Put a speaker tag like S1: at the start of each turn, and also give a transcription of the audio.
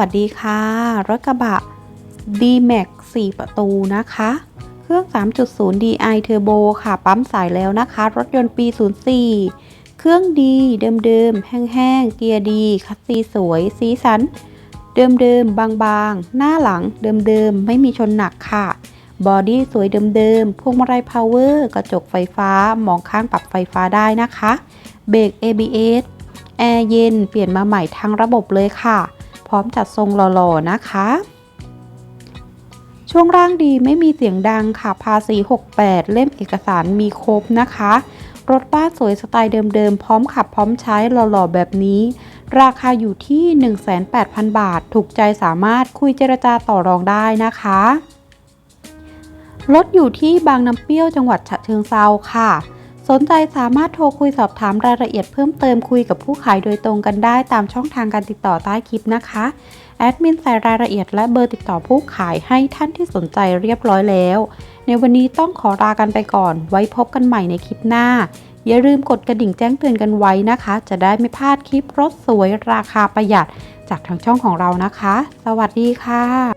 S1: วัสดีค่ะ รถกระบะ D-Max 4 ประตูนะคะ เครื่อง 3.0 DI Turbo ค่ะ ปั๊มสายแล้วนะคะ รถยนต์ปี 04 เครื่องดีเดิมๆ แห้งๆ เกียร์ดีคัสซีสวย สีสัน เดิมๆ บางๆ หน้าหลังเดิมๆ ไม่มีชนหนักค่ะ บอดี้สวยเดิมๆ พวงมาลัยพาวเวอร์ กระจกไฟฟ้า มองข้างปรับไฟฟ้าได้นะคะ เบรก ABS แอร์เย็น เปลี่ยนมาใหม่ทั้งระบบเลยค่ะ พร้อมจัดทรงหล่อๆนะคะ ช่วงร่างดีไม่มีเสียงดังค่ะ ภาษี 68 เล่มเอกสารมีครบนะคะ รถบ้านสวยสไตล์เดิมๆ พร้อมขับพร้อมใช้หล่อๆ แบบนี้ ราคาอยู่ที่ 18,000บาท ถูกใจสามารถคุยเจรจาต่อรองได้นะคะรถอยู่ที่บางน้ำเปรี้ยวจังหวัดฉะเชิงเซาค่ะ สนใจสามารถโทรคุยสอบถามรายละเอียดเพิ่มเติมคุยกับผู้ขายโดยตรงกันได้ตามช่องทางการติดต่อใต้คลิปนะคะ แอดมินใส่รายละเอียดและเบอร์ติดต่อผู้ขายให้ท่านที่สนใจเรียบร้อยแล้ว ในวันนี้ต้องขอลากันไปก่อน ไว้พบกันใหม่ในคลิปหน้า อย่าลืมกดกระดิ่งแจ้งเตือนกันไว้นะคะ จะได้ไม่พลาดคลิปรถสวยราคาประหยัด จากทางช่องของเรานะคะ สวัสดีค่ะ